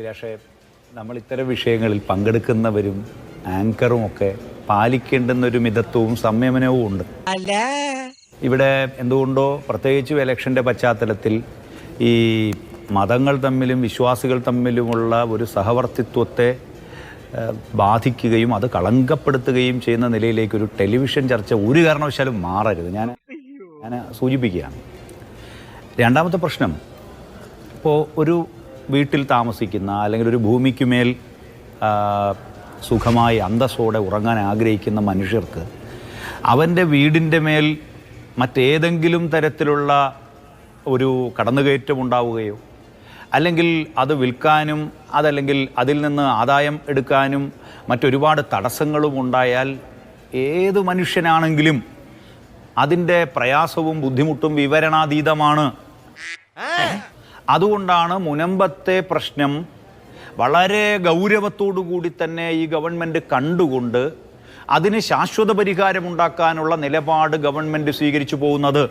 അഭിലാഷെ നമ്മൾ ഇത്തരം വിഷയങ്ങളിൽ പങ്കെടുക്കുന്നവരും ആങ്കറും ഒക്കെ പാലിക്കേണ്ടുന്ന ഒരു മിതത്വവും സംയമനവും ഉണ്ട്. അല്ല. ഇവിടെ എന്തുകൊണ്ടോ പ്രത്യേകിച്ചും ഇലക്ഷന്റെ പശ്ചാത്തലത്തിൽ ഈ മതങ്ങൾ തമ്മിലും വിശ്വാസികൾ തമ്മിലുമുള്ള ഒരു സഹവർത്തിത്വത്തെ ബാധിക്കുകയും അത് കളങ്കപ്പെടുത്തുകയും ചെയ്യുന്ന നിലയിലേക്ക് ഒരു ടെലിവിഷൻ ചർച്ച ഒരു കാരണവശാലും മാറരുത്. ഞാൻ ഞാൻ സൂചിപ്പിക്കുകയാണ്. രണ്ടാമത്തെ പ്രശ്നം ഇപ്പോൾ ഒരു വീട്ടിൽ താമസിക്കുന്ന അല്ലെങ്കിൽ ഒരു ഭൂമിക്കുമേൽ സുഖമായി അന്തസ്സോടെ ഉറങ്ങാൻ ആഗ്രഹിക്കുന്ന മനുഷ്യർക്ക് അവന്റെ വീടിന്റെ മേൽ മറ്റേതെങ്കിലും തരത്തിലുള്ള ഒരു കടന്നുകയറ്റം ഉണ്ടാവുകയോ അല്ലെങ്കിൽ അത് വിൽക്കാനും അതല്ലെങ്കിൽ അതിൽ നിന്ന് ആദായം എടുക്കാനും മറ്റൊരുപാട് തടസ്സങ്ങളും ഉണ്ടായാൽ ഏത് മനുഷ്യനാണെങ്കിലും അതിന്റെ പ്രയാസവും ബുദ്ധിമുട്ടും വിവരണാതീതമാണ്. അതുകൊണ്ടാണ് മുനമ്പത്തെ പ്രശ്നം വളരെ ഗൗരവത്തോടു കൂടി തന്നെ ഈ ഗവൺമെന്റ് കണ്ടുകൊണ്ട് അതിന് ശാശ്വത പരിഹാരം ഉണ്ടാക്കാനുള്ള നിലപാട് ഗവൺമെന്റ് സ്വീകരിച്ചു പോകുന്നത്.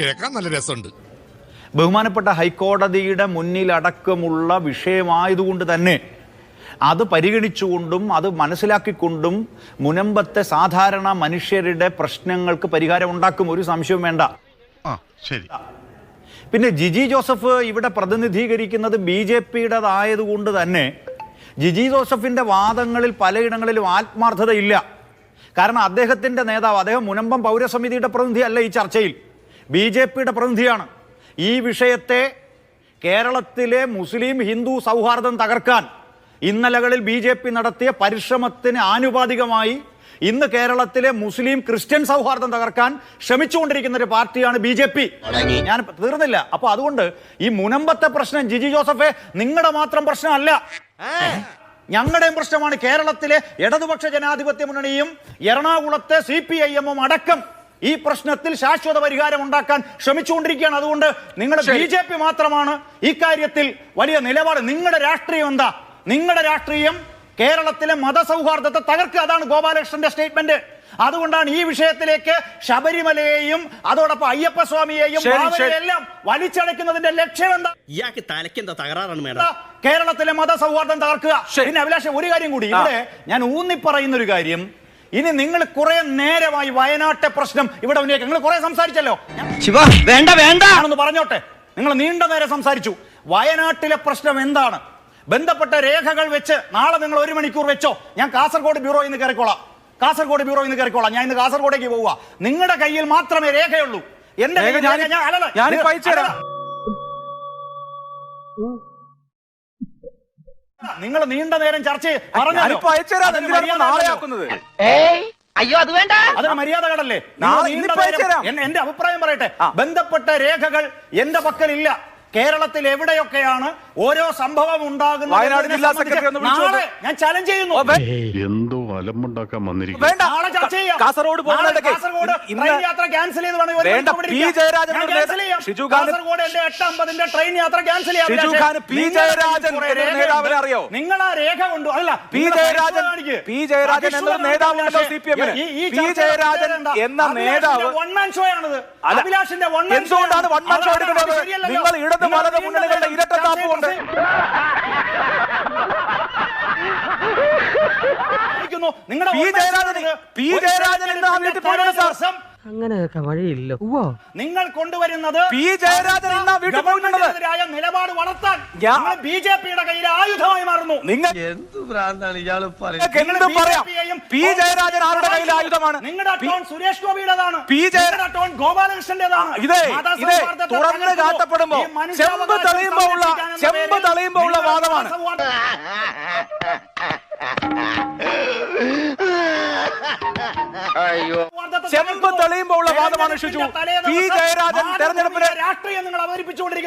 കേൾക്കാൻ നല്ല രസമുണ്ട്. ബഹുമാനപ്പെട്ട ഹൈക്കോടതിയുടെ മുന്നിലടക്കമുള്ള വിഷയമായതുകൊണ്ട് തന്നെ അത് പരിഗണിച്ചുകൊണ്ടും അത് മനസ്സിലാക്കിക്കൊണ്ടും മുനമ്പത്തെ സാധാരണ മനുഷ്യരുടെ പ്രശ്നങ്ങൾക്ക് പരിഹാരം ഉണ്ടാക്കും. ഒരു സംശയവും വേണ്ട. ആ ശരി. പിന്നെ ജിജി ജോസഫ് ഇവിടെ പ്രതിനിധീകരിക്കുന്നത് ബി ജെ പിയുടേതായതുകൊണ്ട് തന്നെ ജിജി ജോസഫിന്റെ വാദങ്ങളിൽ പലയിടങ്ങളിലും ആത്മാർത്ഥതയില്ല. കാരണം അദ്ദേഹത്തിന്റെ നേതാവ് അദ്ദേഹം മുനമ്പം പൗരസമിതിയുടെ പ്രതിനിധിയല്ല ഈ ചർച്ചയിൽ. ബി ജെ പിയുടെ പ്രതിനിധിയാണ്. ഈ വിഷയത്തെ കേരളത്തിലെ മുസ്ലിം ഹിന്ദു സൗഹാർദ്ദം തകർക്കാൻ ഇന്നലകളിൽ ബി നടത്തിയ പരിശ്രമത്തിന് ആനുപാതികമായി ഇന്ന് കേരളത്തിലെ മുസ്ലിം ക്രിസ്ത്യൻ സൗഹാർദ്ദം തകർക്കാൻ ശ്രമിച്ചുകൊണ്ടിരിക്കുന്ന ഒരു പാർട്ടിയാണ് ബി ജെ പി. ഞാൻ തീർന്നില്ല. അപ്പൊ അതുകൊണ്ട് ഈ മുനമ്പത്തെ പ്രശ്നം ജിജി ജോസഫെ നിങ്ങളുടെ മാത്രം പ്രശ്നമല്ല. ഞങ്ങളുടെയും പ്രശ്നമാണ് കേരളത്തിലെ ഇടതുപക്ഷ ജനാധിപത്യ മുന്നണിയും എറണാകുളത്തെ സി പി ഐ എമ്മും അടക്കം ഈ പ്രശ്നത്തിൽ ശാശ്വത പരിഹാരം ഉണ്ടാക്കാൻ ശ്രമിച്ചുകൊണ്ടിരിക്കുകയാണ്. അതുകൊണ്ട് നിങ്ങളുടെ ബി ജെ പി മാത്രമാണ് ഇക്കാര്യത്തിൽ വലിയ നിലപാട്. നിങ്ങളുടെ രാഷ്ട്രീയം എന്താ? നിങ്ങളുടെ രാഷ്ട്രീയം കേരളത്തിലെ മതസൗഹാർദ്ദത്തെ തകർക്കുക. അതാണ് ഗോപാലകൃഷ്ണന്റെ സ്റ്റേറ്റ്മെന്റ്. അതുകൊണ്ടാണ് ഈ വിഷയത്തിലേക്ക് ശബരിമലയെയും അതോടൊപ്പം അയ്യപ്പ സ്വാമിയെയും. എല്ലാം വലിച്ചടയ്ക്കുന്നതിന്റെ ലക്ഷ്യം എന്താ? ഇയാൾക്ക് തലക്കെന്താ തകരാറാണ് മേഡം? കേരളത്തിലെ മതസൗഹാർദ്ദം തകർക്കുക. പിന്നെ അഭിലാഷം ഒരു കാര്യം കൂടി. ഇവിടെ ഞാൻ ഊന്നി പറയുന്ന ഒരു കാര്യം. ഇനി നിങ്ങൾ കുറെ നേരമായി വയനാട്ടെ പ്രശ്നം ഇവിടെ ഉന്നയിക്കുക. നിങ്ങൾ കുറെ സംസാരിച്ചല്ലോ. ശിവ വേണ്ട വേണ്ട. ആണെന്ന് പറഞ്ഞോട്ടെ. നിങ്ങൾ നീണ്ട നേരം സംസാരിച്ചു. വയനാട്ടിലെ പ്രശ്നം എന്താണ്? ബന്ധപ്പെട്ട രേഖകൾ വെച്ച് നാളെ നിങ്ങൾ ഒരു മണിക്കൂർ വെച്ചോ. ഞാൻ കാസർഗോഡ് ബ്യൂറോയിൽ നിന്ന് കയറിക്കോളാം. കാസർഗോഡ് ബ്യൂറോയിൽ നിന്ന് കയറിക്കോളാം. ഞാൻ ഇന്ന് കാസർഗോഡേക്ക് പോവുക നിങ്ങളുടെ കയ്യിൽ മാത്രമേ രേഖയുള്ളൂ. എന്റെ രേഖ ഞാൻ- ഞാൻ- അല്ലല്ല, ഞാനിപ്പോ നിങ്ങൾ- നീണ്ട നേരം ചർച്ച മര്യാദ ആക്കുന്നത് അയ്യോ അത് വേണ്ട. അതിന് അയച്ചുതരാം. എന്റെ അഭിപ്രായം പറയട്ടെ. ബന്ധപ്പെട്ട രേഖകൾ എന്റെ പക്കലില്ല. കേരളത്തിൽ എവിടെയൊക്കെയാണ് ഓരോ സംഭവം ഉണ്ടാകുന്നത് നാളെ ഞാൻ ചലഞ്ച് ചെയ്യുന്നു. എന്തോ അലമ്പുണ്ടാക്കാൻ കാസർഗോഡ് കാസർഗോഡ് ട്രെയിൻ യാത്ര ക്യാൻസൽ ചെയ്ത് കാസർഗോഡ് എന്റെ എട്ട് അമ്പതിന്റെ ട്രെയിൻ യാത്ര ക്യാൻസൽ അറിയോ? നിങ്ങൾ ആ രേഖ കൊണ്ടു അല്ല പി. ജയരാജൻ പി. ജയരാജൻ നേതാവുണ്ടല്ലോ. സി പി എമ്മിന്. പി. ജയരാജൻ എന്ന നേതാവ് വൺ മാൻ ഷോ ആണ് അഭിലാഷിന്റെ one man show എന്തുകൊണ്ടാണ് വൺ മാൻ ഷോ എടുക്കുന്നത്? നിങ്ങൾ ഇടത് നിങ്ങൾ വലത് മുന്നണികളുടെ ഇരട്ട ഇരട്ടത്താപ്പ് നിങ്ങളുടെ പി. ജയരാജൻ പി. ജയരാജൻ എന്താ ആ വീട്ടിൽ പോയിട്ടുണ്ട് സാർ. അങ്ങനെയൊക്കെ വഴിയില്ല. നിങ്ങൾ കൊണ്ടുവരുന്നത് പി. ജയരാജൻ ഇന്ന് ആ വീട്ടിൽ പോയിട്ടുള്ളത്. ഗവൺമെന്റിനെതിരായ നിലപാട് വളർത്താൻ. ബി ജെ പിയുടെ കയ്യിൽ ആയുധമായി മാറുന്നു. നിങ്ങൾ എന്ത് ഭ്രാന്താണ് ഇയാൾ നിങ്ങൾക്ക് എന്ത് പറയാം. പി ജയരാജൻ ആരുടെ കയ്യിൽ ആയുധമാണ്? നിങ്ങളുടെ പി- ടോൺ സുരേഷ് ഗോപിയുടേതാണ്. പി. ജയ- നിങ്ങളുടെ ടോൺ ഗോപാലകൃഷ്ണന്റേതാണ്. ഇതേ ഇതേ മതസൗഹാർദ്ദത്തെ തുറന്ന് തകർക്കുന്നു. കാട്ടപ്പെടുമ്പോ ഈ മനുഷ്യാവകാശം ചെമ്പ് തെളിയുമ്പോ ഉള്ള സംരക്ഷിക്കാനെന്ന ചെമ്പ് പേരിൽ തെളിയുമ്പോ ഉള്ള നിങ്ങൾ വാദമാണ്. മതസൗഹാർദ്ദ- ചെമ്പ് തെളിയുമ്പോ ഉള്ള വാദമാണ് ഷിജു. പി. ജയരാജൻ തെരഞ്ഞെടുപ്പിലെ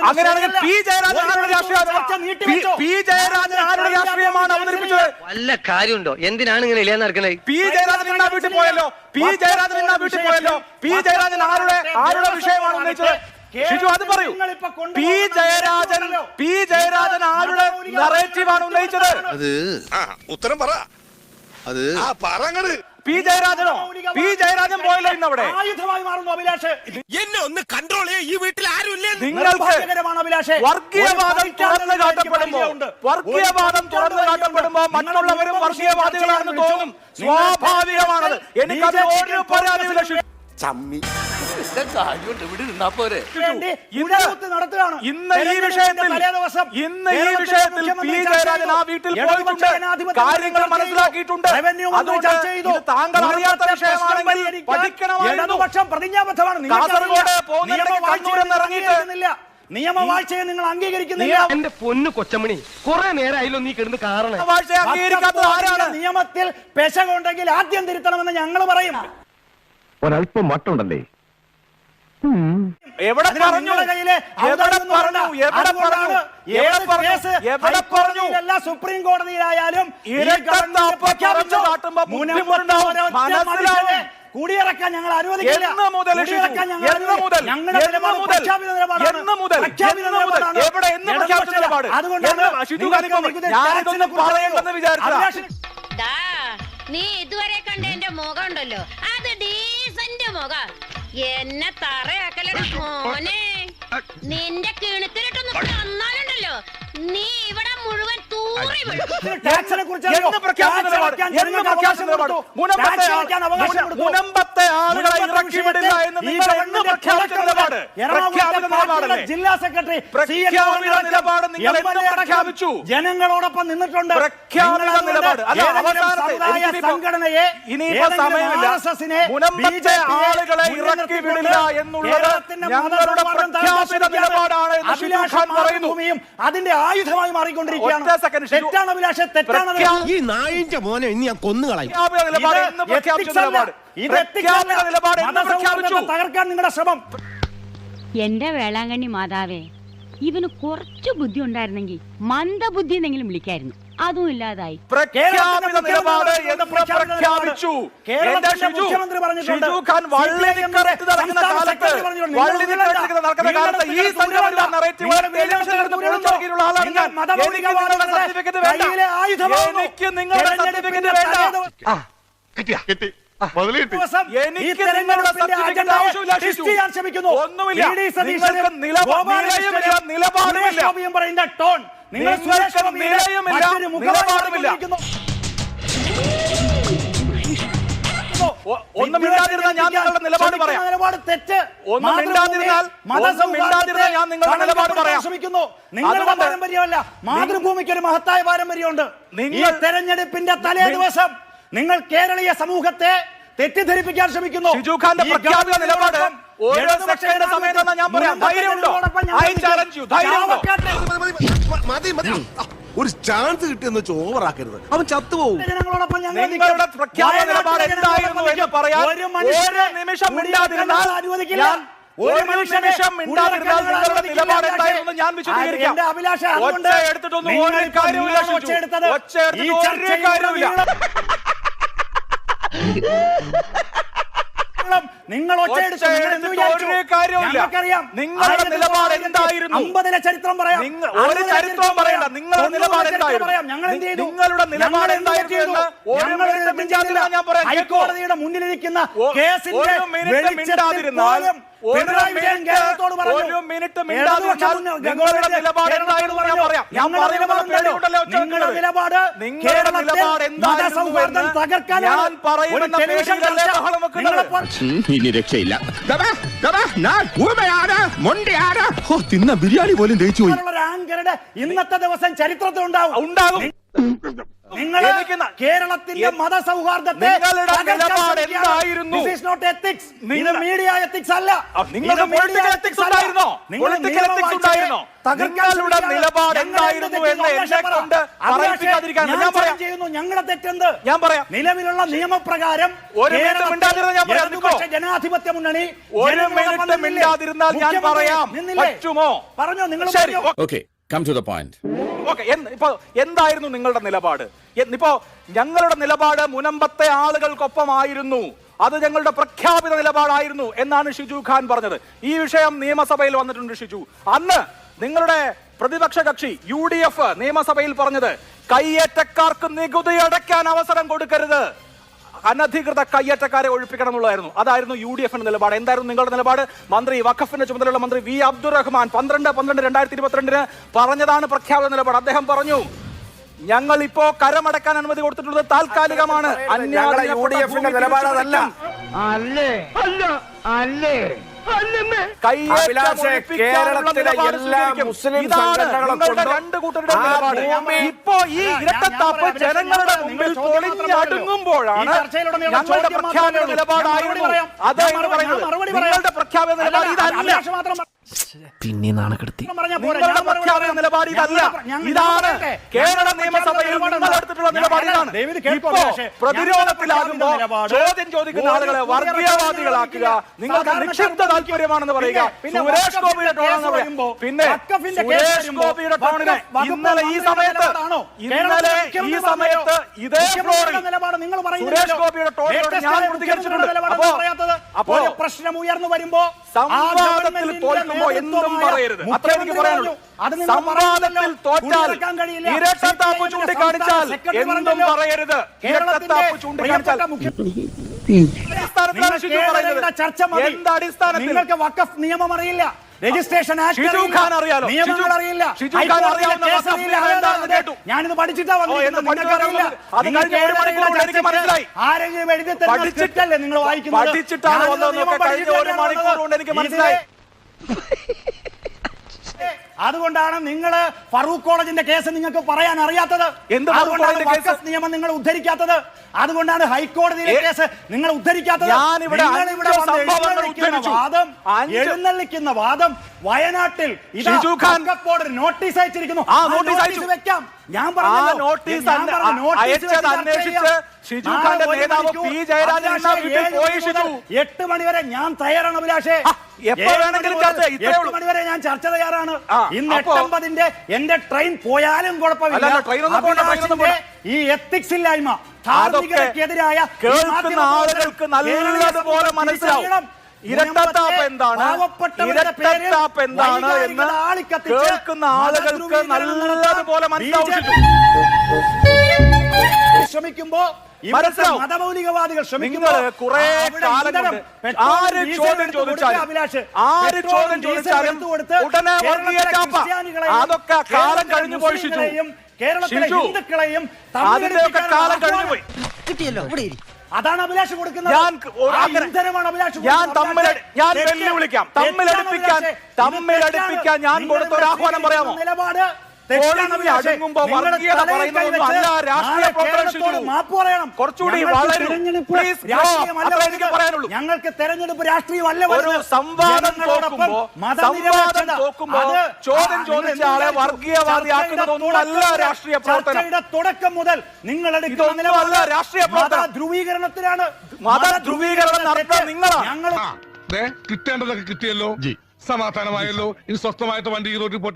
അങ്ങനെയാണെങ്കിൽ പി ജയരാജൻ ആരുടെ രാഷ്ട്രീയം? പി ജയരാജൻ ആരുടെ രാഷ്ട്രീയമാണ് അവതരിപ്പിച്ചത്? വല്ല കാര്യമുണ്ടോ? എന്തിനാണ് ഇങ്ങനെ ഇല്ലാന്ന് നടക്കണേ? പി ജയരാജൻ ഇന്നാ വീട്ടിൽ പോയല്ലോ. പി ജയരാജൻ ഇന്നാ വീട്ടിൽ പോയല്ലോ. പി ജയരാജൻ ആരുടെ ആരുടെ വിഷയമാണ് ഉന്നയിച്ചത്? ഷിജു അത് പറയൂ. പി ജയരാജൻ പി ജയരാജൻ ആരുടെ നറേറ്റീവാണ് ഉന്നയിച്ചത്? അത് ഉത്തരം പറ. അത് പറങ്ങട് പി ജയരാജനോ? പി ജയരാജൻ പോയല്ലോ ഇന്ന് അവിടെ ആയുധമായി മാറുന്നു അഭിലാഷ്. എന്നെ ഒന്ന് കൺട്രോൾ ചെയ്യ. ഈ വീട്ടിൽ ആരുമില്ലേ നിങ്ങൾക്ക് അഭിലാഷേ. വർഗീയവാദം ഒരു തുറന്നു കാട്ടപ്പെടുമ്പോ വർഗീയവാദം ഒരു തുറന്നു കാട്ടപ്പെടുമ്പോ മറ്റുള്ളവരും വർഗീയവാദികളാണെന്ന് തോന്നും. സ്വാഭാവികമാണത്. എനിക്കത് ഓരോ പരാതി പരാതിയില്ല ഷിജു. വേണ്ടി ഇന്ന് ഈ വിഷയത്തിൽ തലേദിവസം ഇന്ന് ഈ വിഷയത്തിൽ പി ജയരാജൻ ആ വീട്ടിൽ പോയിട്ടുണ്ട്. കാര്യങ്ങൾ മനസ്സിലാക്കിയിട്ടുണ്ട്. താങ്കൾ അറിയാത്ത വിഷയമാണെങ്കിൽ പഠിക്കണമായിരുന്നു. പ്രതിജ്ഞാബദ്ധമാണ്. കാസർഗോഡ് നിയമവാഴ്ചയെ നിങ്ങൾ അംഗീകരിക്കുന്നില്ല. നിയമവാഴ്ചയെ നിങ്ങൾ അംഗീകരിക്കുന്നില്ല. എന്റെ പൊന്നു കൊച്ചമണി കുറെ നേരമായല്ലോ നീ കിടന്ന് കാരണം നിയമത്തിൽ പെശകുണ്ടെങ്കിൽ ആദ്യം തിരുത്തണമെന്ന് ഞങ്ങൾ പറയും. ഒരല്പം മട്ടുണ്ടല്ലേ എവിടെ പറഞ്ഞു? നിങ്ങളുടെ കയ്യിലെ എവിടെ ഔദാര്യമൊന്നും പറഞ്ഞു? വേണ്ട. എവിടെ അതുകൊണ്ടാണ് പറഞ്ഞു എവിടെ ഏത് പറഞ്ഞു? കേസ് എവിടെ പറഞ്ഞു? ഹൈക്കോടതിയിലല്ല സുപ്രീം കോടതിയിലായാലും കുടിയിറക്കാൻ ഞങ്ങൾ അനുവദിക്കില്ല. അതുകൊണ്ടാണ് നീ ഇതുവരെ കണ്ട എന്റെ മുഖം ഉണ്ടല്ലോ. അത് ഡീസന്റ് മുഖ എന്നെ തറയാക്കലട മോനെ. നിന്റെ കിണുക്കിലിട്ടൊന്ന് തന്നാലുണ്ടല്ലോ. നീ ഇവിടെ മുഴുവൻ തൂറി. മുനമ്പത്തെ ആളുകളെ വിടില്ല എന്ന് നിങ്ങൾ ഈ എന്ന് ഗവൺമെന്റ് പ്രഖ്യാപിച്ച നിലപാട് പ്രഖ്യാപിത നിലപാടല്ലേ ജില്ലാ സെക്രട്ടറി പ്രഖ്യാപിത നിലപാട് നിങ്ങൾ എന്ന് പ്രഖ്യാപിച്ചു. ജനങ്ങളോടൊപ്പം നിന്നിട്ടുണ്ട് പ്രഖ്യാപിത നിലപാട്. അല്ല, അവസാനത്തെ സംഘടനയെ ഇനിയിപ്പോ സമയമില്ല. മുനമ്പത്തെ ആളുകളെ ഇറക്കി വിടില്ല എന്നുള്ളത് ഞങ്ങളുടെ പ്രഖ്യാപിത നിലപാടാണ് എന്ന് ഷിജു ഖാൻ പറയുന്നു. അതിന്റെ ആയുധമായി മാറിക്കൊണ്ടിരിക്കുകയാണ്. തെറ്റാണ് അഭിലാഷ് തെറ്റാണ് ഈ നായിന്റെ മോനെ ഇനി ഞാൻ കൊന്നുകളയും നിലപാട് തകർക്കാൻ നിങ്ങളുടെ ശ്രമം. എന്റെ വേളാങ്കണ്ണി മാതാവേ ഇവന് കുറച്ചു ബുദ്ധി ഉണ്ടായിരുന്നെങ്കിൽ മന്ദബുദ്ധി എന്നെങ്കിലും വിളിക്കായിരുന്നു. അതും ഇല്ലാതായി. കിട്ടിയ? കിട്ടി. എനിക്ക് നിലപാടുമില്ല. ടോൺ. നിങ്ങൾ നിലപാടുമില്ല. ഒന്നും മിണ്ടാതിരുന്നാൽ ഞാൻ നിങ്ങളുടെ നിലപാട് പറയാം. നിലപാട് തെറ്റ്. ഒന്നും മിണ്ടാതിരുന്നാൽ- ഒന്നും മിണ്ടാതിരുന്നാൽ ഞാൻ നിങ്ങളുടെ നിലപാട് പറയാം. ശ്രമിക്കുന്നു നിങ്ങളുടെ പാരമ്പര്യമല്ല. മാതൃഭൂമിക്ക് ഒരു മഹത്തായ പാരമ്പര്യമുണ്ട്. നിങ്ങൾ- തെരഞ്ഞെടുപ്പിന്റെ തലേ ദിവസം നിങ്ങൾ കേരളീയ സമൂഹത്തെ തെറ്റിദ്ധരിപ്പിക്കാൻ ശ്രമിക്കുന്നു ഷിജു ഖാന്റെ പ്രഖ്യാപിത നിലപാട് ഞാൻ പറയാം. ധൈര്യമുണ്ടോ? you. ധൈര്യമുണ്ടോ? മതി ഒരു ചാൻസ് കിട്ടിയെന്ന് വെച്ച് ഓവറാക്കരുത് അവൻ ചത്തുപോകും അഭിലാഷം നിങ്ങളുടെ പ്രഖ്യാപന നിലപാട് എന്തായിരുന്നു എന്ന് പറയാൻ ഒരു നിമിഷം മിണ്ടാതിരുന്നാൽ ഞാൻ ഒരു നിമിഷം മിണ്ടാതിരുന്നാൽ നിങ്ങളുടെ നിലപാട് എന്തായിരുന്നു ഞാൻ വിശദീകരിക്കാം ഒച്ച എടുത്തിട്ടൊന്നും ഒരു കാര്യമില്ല ഒച്ച എടുത്തിട്ട് ഒരു കാര്യമില്ല കാര്യവുമില്ല. ഞങ്ങൾക്കറിയാം. നിങ്ങളുടെ നിലപാട് എന്തായിരുന്നു? അമ്പതിലെ ചരിത്രം പറയാം. നിങ്ങൾ ഒരു ചരിത്രവും പറയണ്ട. നിങ്ങളുടെ നിലപാട് എന്തായിരുന്നു? ഞങ്ങൾ എന്ത് ചെയ്തു? നിങ്ങളുടെ നിലപാട് എന്തായിരുന്നു? ഞാൻ പറയാം. ഹൈക്കോടതിയുടെ മുന്നിലിരിക്കുന്ന കേസിന്റെ ഒരു മിനിറ്റ് നിങ്ങളുടെ നിലപാട് എന്തായിരുന്നു ഞാൻ പറയാം. ഞാൻ നിങ്ങളുടെ നിലപാട് നിങ്ങളുടെ നിലപാട് എന്തായിരുന്നു ഞാൻ പേടിയിലല്ലേ ബഹളം ഇനി രക്ഷയില്ല. തിന്ന ബിരിയാണി പോലും ദഹിച്ചു പോയി ആങ്കറുടെ ഇന്നത്തെ ദിവസം ചരിത്രത്തിൽ ഉണ്ടാവും ഉണ്ടാകും. നിങ്ങൾ കേരളത്തിന്റെ മത മതസൗഹാർദ്ദത്തെ നിങ്ങളുടെ തകർക്കാൻ എന്തായിരുന്നു? മീഡിയ എത്തിക്സ് അല്ല. ethics ethics. ഉണ്ടായിരുന്നോ? എത്തിക്സ് ഉണ്ടായിരുന്നോ? തകർക്കാൻ നിങ്ങളുടെ നിലപാട് എന്തായിരുന്നു എന്ത് എന്ന് എന്നെ കൊണ്ട് പറയിപ്പിക്കാതിരിക്കാൻ ഞാൻ പറയാം. ചെയ്യുന്നു ഞങ്ങളുടെ തെറ്റെന്ത്? ഞാൻ പറയാം. നിലവിലുള്ള നിയമപ്രകാരം ഒരു മിനിറ്റ് മിണ്ടാതിരുന്ന ഞാൻ പറയാം, ജനാധിപത്യ മുന്നണി ഒരു മിനിറ്റ് മിണ്ടാതിരുന്നാൽ ഞാൻ പറയാം. പറ്റുമോ? പറഞ്ഞോ നിങ്ങൾ okay. Come to the point okay ഇപ്പോ എന്തായിരുന്നു നിങ്ങളുടെ നിലപാട്? ഇപ്പോ ഞങ്ങളുടെ നിലപാട് മുനമ്പത്തെ ആളുകൾക്കൊപ്പമായിരുന്നു. അത് ഞങ്ങളുടെ പ്രഖ്യാപിത നിലപാടായിരുന്നു എന്നാണ് ഷിജു ഖാൻ പറഞ്ഞത്. ഈ വിഷയം നിയമസഭയിൽ വന്നിട്ടുണ്ട് ഷിജു. അന്ന് നിങ്ങളുടെ പ്രതിപക്ഷ കക്ഷി യു ഡി എഫ് നിയമസഭയിൽ പറഞ്ഞത് കയ്യേറ്റക്കാർക്ക് നികുതി അടയ്ക്കാൻ അവസരം കൊടുക്കരുത്. അനധികൃത കയ്യേറ്റക്കാരെ ഒഴിപ്പിക്കണം എന്നുള്ളതായിരുന്നു അതായിരുന്നു യു ഡി എഫിന്റെ നിലപാട്. എന്തായിരുന്നു നിങ്ങളുടെ നിലപാട്? മന്ത്രി വഖഫിന്റെ ചുമതലയുള്ള മന്ത്രി വി അബ്ദുറഹ്മാൻ പന്ത്രണ്ട് പന്ത്രണ്ട് രണ്ടായിരത്തി ഇരുപത്തിരണ്ടിന് പറഞ്ഞതാണ് പ്രഖ്യാപന നിലപാട്. അദ്ദേഹം പറഞ്ഞു ഞങ്ങൾ ഇപ്പോ കരമടക്കാൻ അനുമതി കൊടുത്തിട്ടുള്ളത് താൽക്കാലികമാണ്. ഞങ്ങളുടെ കേരളത്തിലെ എല്ലാ മുസ്ലിം ഇതാണ് സംഘടനകളെ ഇപ്പോ ഈ ഇരട്ടത്താപ്പ് ജനങ്ങളുടെ മുമ്പിൽ പൊളിഞ്ഞടുങ്ങുമ്പോഴാണ് ഞങ്ങളുടെ പ്രഖ്യാപന നിലപാടായിരുന്നു ഞാൻ മറുപടി പറയാം. അത് ഞാൻ എന്ന് മറുപടി- പറയുന്നത്. നിങ്ങളുടെ പ്രഖ്യാപിത നിലപാട് ഇതല്ല. പിന്നെ നാണക്കെടുത്തി ഇതാണ് കേരള നിയമസഭയിൽ എടുത്തിട്ടുള്ള ഇപ്പോ പ്രതിരോധത്തിലാകുമ്പോ ചോദ്യം ചോദിക്കുന്ന ആളുകളെ വർഗീയവാദികളാക്കുക. നിങ്ങൾക്ക് സാധാരണ നിക്ഷിപ്ത താല്പര്യമാണെന്ന് പറയുക. പിന്നെ സുരേഷ് ഗോപിയുടെ ടോണെന്ന് പിന്നെ കേസ് സുരേഷ് ഗോപിയുടെ ടോണിന് ഇന്നലെ ഈ സമയത്ത് ഇന്നലെ ഈ സമയത്ത് ഇതേ ഫ്ലോറിൽ നിലപാട് നിങ്ങൾ സുരേഷ് ഗോപിയുടെ ടോണിനോട് ഞാൻ പ്രതികരിച്ചിട്ടുണ്ട്. മുഖ്യമന്ത്രിയുടെ അപ്പോ പറയാത്തത് ഒരു പ്രശ്നം ഉയർന്നു വരുമ്പോ സംവാദത്തിൽ തോൽക്കുമ്പോ എന്തും പറയരുത്. അത്ര എനിക്ക് പറയാനുള്ളൂ. സംവാദത്തിൽ തോറ്റാൽ. ഇരട്ടത്താപ്പ് ചൂണ്ടിക്കാണിച്ചാൽ എന്തും പറയരുത്. ഇരട്ടത്താപ്പ് ചൂണ്ടിക്കാണിച്ചാൽ നിങ്ങൾക്ക് വക്കഫ് നിയമം അറിയില്ല. രജിസ്ട്രേഷൻ ആക്ട് അറിയാലോ. നിയമങ്ങൾ അറിയില്ല. ഞാനിത് പഠിച്ചിട്ടാ വന്നിരിക്കുന്നത്. എനിക്ക് മനസ്സിലായി. ആരെങ്കിലും എഴുതി തരുന്ന പഠിച്ചിട്ട് script അല്ലേ നിങ്ങൾ വായിക്കുന്നത്? പഠിച്ചിട്ടാണ് ഞാനിത് വന്നതെന്നൊക്കെ നിയമം കഴിഞ്ഞ ഒരു പഠിച്ചിട്ടാണ് മണിക്കൂർ കൊണ്ട് എനിക്ക് വന്നത്. മനസ്സിലായി. അതുകൊണ്ടാണ് നിങ്ങൾ ഫറൂഖ് കോളേജിന്റെ കേസ് നിങ്ങൾക്ക് പറയാൻ അറിയാത്തത്. അതുകൊണ്ടാണ് കോളേജിന്റെ കേസ്? നിയമം നിങ്ങൾ ഉദ്ധരിക്കാത്തത്. അതുകൊണ്ടാണ് ഹൈക്കോടതിയിലെ കേസ് നിങ്ങൾ ഉദ്ധരിക്കാത്തത്. വാദം എഴുന്നള്ളിക്കുന്ന വാദം വയനാട്ടിൽ നോട്ടീസ് അയച്ചിരിക്കുന്നു. ആ, നോട്ടീസ് അയച്ചു. വെക്കാം. ഞാൻ പറഞ്ഞ നോട്ടീസ് അയച്ചത് അന്വേഷിച്ച് ഷിജു ഖാന്റെ നേതാവ് പി. ജയരാജൻ വീട്ടിൽ പോയി മണി ഷിജു. എട്ട് മണിവരെ ഞാൻ തയ്യാറാണ് അഭിലാഷേ. എപ്പോ വേണമെങ്കിലും ചർച്ച. എട്ട് മണിവരെ മണി വരെ ഞാൻ ചർച്ച തയ്യാറാണ്. ഇന്ന് എട്ടമ്പതിന്റെ എന്റെ ട്രെയിൻ പോയാലും കുഴപ്പമില്ല. ഈ എത്തിക്സ് ഇല്ലായ്മ ധാർമ്മികതയ്ക്കെതിരായ കേൾക്കുന്ന ആളുകൾക്ക് നല്ലതുപോലെ മനസ്സിലാവും. ഇരട്ടത്താപ്പ് എന്താണ്? ഇരട്ടത്താപ്പ് എന്താണ്? എന്ന് കേൾക്കുന്ന ആളുകൾക്ക് നല്ലതുപോലെ മനസ്സിലാവും. ശ്രമിക്കുമ്പോ. മതമൗലികവാദികൾ ശ്രമിക്കുന്നത് കുറെ കാലം ആര് ചോദ്യം ചോദിച്ചാലും ആര് ചോദ്യം ചോദിച്ചാലും ഉടനെ വർഗീയ ചാപ്പ. അതൊക്കെ കാലം കേരളത്തിലെ കഴിഞ്ഞു പോയി ഷിജു. കേരളത്തിലെ ഷിജു. ഹിന്ദുക്കളെയും അതിന്റെയൊക്കെ കാലം കഴിഞ്ഞു പോയി കിട്ടിയല്ലോ ഇവിടെ. അതാണ് അഭിലാഷ് കൊടുക്കുന്നത് ഞാൻ തമ്മിൽ ഞാൻ. വെല്ലുവിളിക്കാം തമ്മിലടുപ്പിക്കാൻ തമ്മിലടുപ്പിക്കാൻ ഞാൻ കൊടുത്ത ഒരു ആഹ്വാനം പറയാമോ നിലപാട് ഞങ്ങൾക്ക് വളരൂ. തെരഞ്ഞെടുപ്പ്. രാഷ്ട്രീയമല്ല അത്രേ എനിക്ക് വരുന്നത്. പറയാനുള്ളൂ. ഞങ്ങൾക്ക് തെരഞ്ഞെടുപ്പ് രാഷ്ട്രീയമല്ല ഒരു. സംവാദം ചോദ്യം ചോദിച്ച ആളെ ചർച്ചയുടെ രാഷ്ട്രീയ ചർച്ചയുടെ തുടക്കം മുതൽ നിങ്ങൾ എടുക്കുന്ന രാഷ്ട്രീയ ധ്രുവീകരണത്തിലാണ് മത ധ്രുവീകരണം നടത്താൻ നിങ്ങളാണ്. ഞങ്ങൾ കിട്ടേണ്ടതൊക്കെ കിട്ടിയല്ലോ സമാധാനമായല്ലോ ഇനി സ്വസ്ഥമായിട്ട് വണ്ടി ഈ റോഡിൽ പോട്ടെ